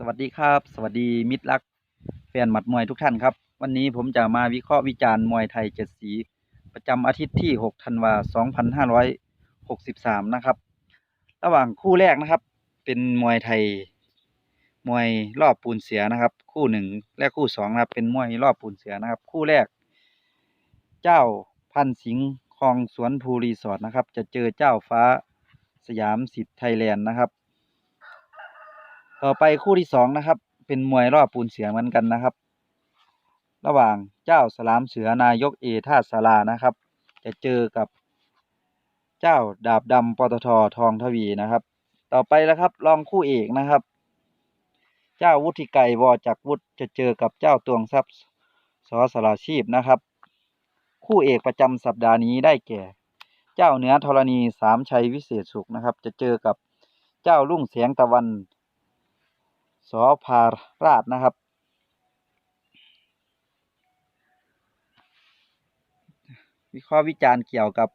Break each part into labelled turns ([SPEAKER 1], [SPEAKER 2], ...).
[SPEAKER 1] สวัสดีครับ สวัสดีมิตรรักแฟนหมัดมวยทุกท่านครับ วันนี้ผมจะมาวิเคราะห์วิจารณ์มวยไทยเจ็ดสี ประจำอาทิตย์ที่ 6 ธันวา2563 นะครับ ระหว่างคู่แรกนะครับ เป็นมวยไทย มวยรอบปูนเสือนะครับ คู่หนึ่งและคู่สองนะครับ เป็นมวยรอบปูนเสือนะครับ คู่แรก เจ้าพันสิงห์คลองสวนภูรีสอร์ทนะครับ จะเจอเจ้าฟ้าสยามสิทธิ์ไทยแลนด์นะครับ ต่อไปคู่ที่สองนะครับ เป็นมวยรอบปูนเสือเหมือนกันนะครับ ระหว่างเจ้าสลามเสือนายกเอท่าสารานะครับ จะเจอกับ เจ้าดาบดำปตททองทวีนะครับ ต่อไปแล้วครับรองคู่เอกนะครับ เจ้าวุฒิไกรวอจักวุฒิจะเจอกับเจ้าตวงทรัพย์สอสราชีพนะครับ คู่เอกประจำสัปดาห์นี้ได้แก่ เจ้าเหนือธรณีสามชัยวิเศษสุขนะครับ จะเจอกับเจ้ารุ่งแสงตะวัน สอพาราชนะครับ วิเคราะห์วิจารณ์เกี่ยวกับ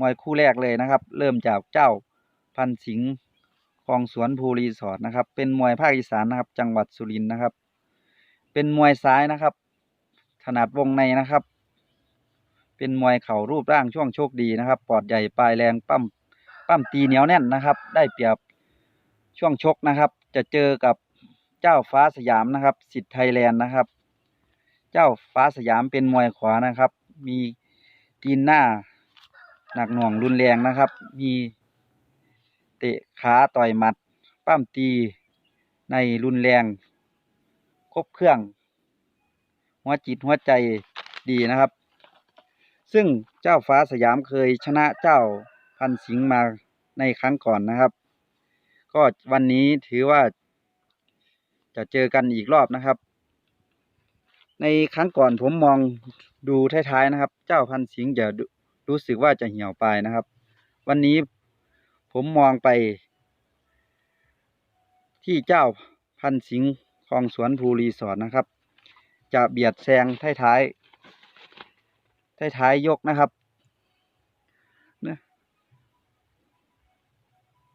[SPEAKER 1] มวยคู่แรกเลยนะครับ เริ่มจากเจ้าพันสิงห์คลองสวนภูรีสอร์ทนะครับ เป็นมวยภาคอีสานนะครับ จังหวัดสุรินทร์นะครับ เป็นมวยซ้ายนะครับ ถนัดวงในนะครับ เป็นมวยเข่ารูปร่างช่วงโชคดีนะครับ ปอดใหญ่ปลายแรงปั้มปั้มตีเหนียวแน่นนะครับ ได้เปรียบช่วงชกนะครับ จะเจอกับ เจ้าฟ้าสยามนะครับสิทธิ์ไทยแลนด์นะครับ เจ้าฟ้าสยามเป็นมวยขวานะครับ มีตีนหน้าหนักหน่วงรุนแรงนะครับ มีเตะขาต่อยหมัดปั้มตีในรุนแรง ครบเครื่อง หัวจิตหัวใจดีนะครับ ซึ่งเจ้าฟ้าสยามเคยชนะเจ้าพันสิงห์มาในครั้งก่อนนะครับ ก็วันนี้ถือว่า จะเจอกันอีกรอบนะครับ ในครั้งก่อนผมมองดูท้ายๆนะครับ เจ้าพันสิงห์จะรู้สึกว่าจะเหี่ยวไปนะครับ วันนี้ผมมองไป ที่เจ้าพันสิงห์คลองสวนภูรีสอร์ทนะครับ จะเบียดแซงท้ายๆท้ายๆยกนะครับ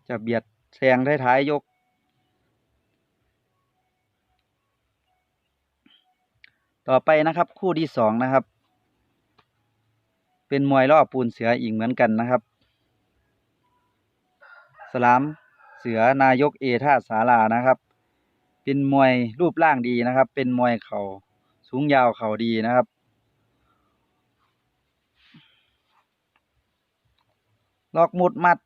[SPEAKER 1] จะเบียดแซงท้ายๆยก ต่อไปนะครับ คู่ที่สองนะครับ เป็นมวยรอบปูนเสืออีกเหมือนกันนะครับ สลามเสือนายกเอท่าสารานะครับ เป็นมวยรูปร่างดีนะครับ เป็นมวยเข่าสูงยาวเข่าดีนะครับล็อกมุดมัด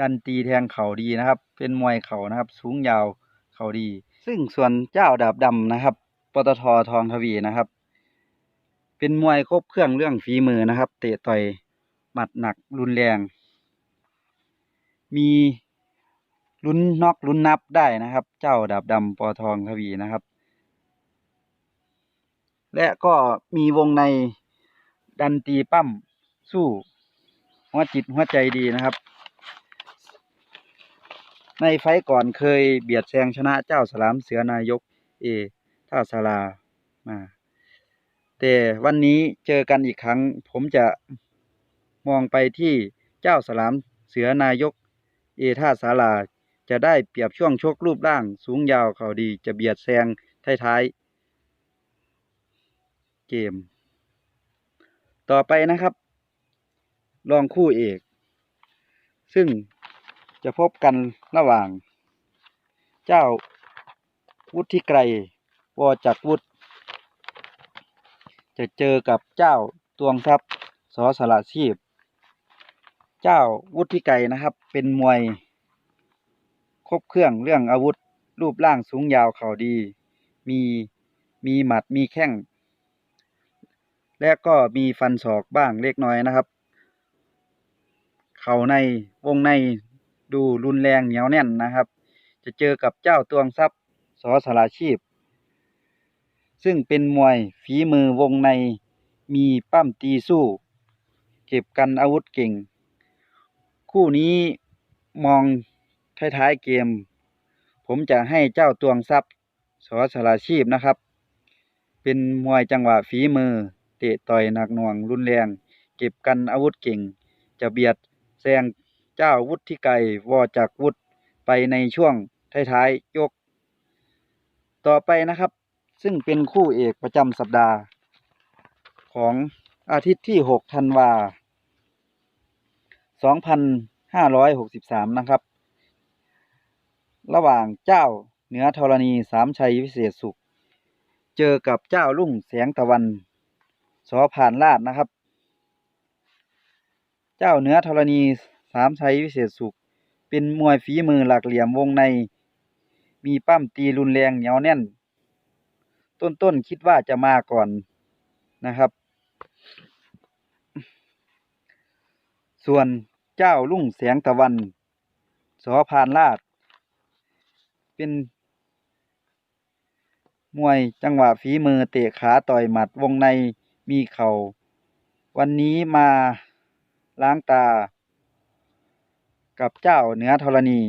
[SPEAKER 1] ดันตีแทงเข่าดีนะครับ เป็นมวยเข่านะครับ สูงยาวเข่าดี ซึ่งส่วนเจ้าดาบดำนะครับ ปตททองทวีนะครับ เป็นมวยครบเครื่องเรื่องฝีมือนะครับ เตะต่อยหมัดหนักรุนแรง มีลุ้นน็อกลุ้นนับได้นะครับ เจ้าดาบดำปอทองทวีนะครับ และก็มีวงในดันตีปั้มสู้หัวจิตหัวใจดีนะครับ ในไฟก่อนเคยเบียดแซงชนะเจ้าสลามเสือนายกเอ ท่าสารามาแต่วันนี้เจอกันอีกครั้ง ผมจะมองไปที่เจ้าสลามเสือนายก เอท่าสาราจะได้เปรียบช่วงชกรูปร่าง สูงยาวเขาดีจะเบียดแซงท้ายๆเกม ต่อไปนะครับ รองคู่เอก ซึ่งจะพบกันระหว่าง เจ้าวุฒิไกร วอจักวุฒิจะเจอกับเจ้าตวงทรัพย์สอสละชีพ เจ้าวุฒิไกรนะครับ เป็นมวย ครบเครื่องเรื่องอาวุธ รูปร่างสูงยาวเข่าดี มีมีหมัดมีแข้งและก็มีฟันศอกบ้างเล็กน้อยนะครับ เข่าในวงในดูรุนแรงเหนียวแน่นนะครับ จะเจอกับเจ้าตวงทรัพย์สอสลาชีพ ซึ่งเป็นมวยฝีมือวงในมีปั้มตีสู้ เก็บกันอาวุธเก่ง คู่นี้มองท้ายๆเกม ผมจะให้เจ้าตวงทรัพย์สอสลาชีพนะครับ เป็นมวยจังหวะฝีมือ เตะต่อยหนักหน่วงรุนแรง เก็บกันอาวุธเก่ง จะเบียดแซงเจ้าวุฒิไกรวอจากวุฒิไปในช่วงท้ายๆยก ต่อไปนะครับ ซึ่งเป็นคู่เอกประจำสัปดาห์ ของอาทิตย์ที่ 6 ธันวา 2563 นะครับ ระหว่างเจ้าเหนือธรณีสามชัยวิเศษสุข เจอกับเจ้ารุ่งแสงตะวัน สอผ่านลาดนะครับ เจ้าเหนือธรณีสามชัยวิเศษสุข เป็นมวยฝีมือหลักเหลี่ยมวงใน มีปั้มตีรุนแรงเหนียวแน่น ต้นๆคิดว่าจะมาก่อนนะครับ ส่วนเจ้ารุ่งแสงตะวันสอพานลาด เป็นมวยจังหวะฝีมือเตะขาต่อยหมัดวงในมีเข่า วันนี้มาล้างตา กับเจ้าเหนือธรณี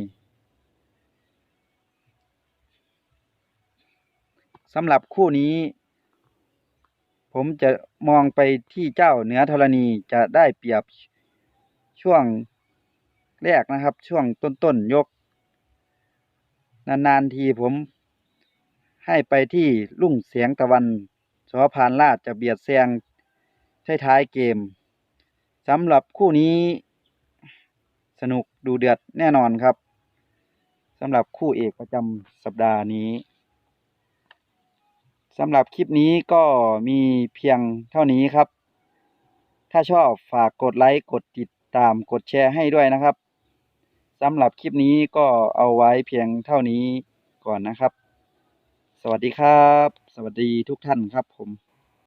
[SPEAKER 1] สำหรับคู่นี้ ผมจะมองไปที่เจ้าเหนือธรณีจะได้เปรียบช่วงแรกนะครับ ช่วงต้นๆยก นานๆทีผม ให้ไปที่ลุ่งเสียงตะวันสอพานลาดจะเบียดแซงท้ายๆเกมสำหรับคู่นี้ สนุกดูเดือดแน่นอนครับสำหรับคู่เอกประจำสัปดาห์นี้ สำหรับคลิปนี้ก็มีเพียงเท่านี้ครับ ถ้าชอบฝากกดไลค์กดติดตามกดแชร์ให้ด้วยนะครับสำหรับคลิปนี้ก็เอาไว้เพียงเท่านี้ก่อนนะครับ สวัสดีครับ สวัสดีทุกท่านครับผม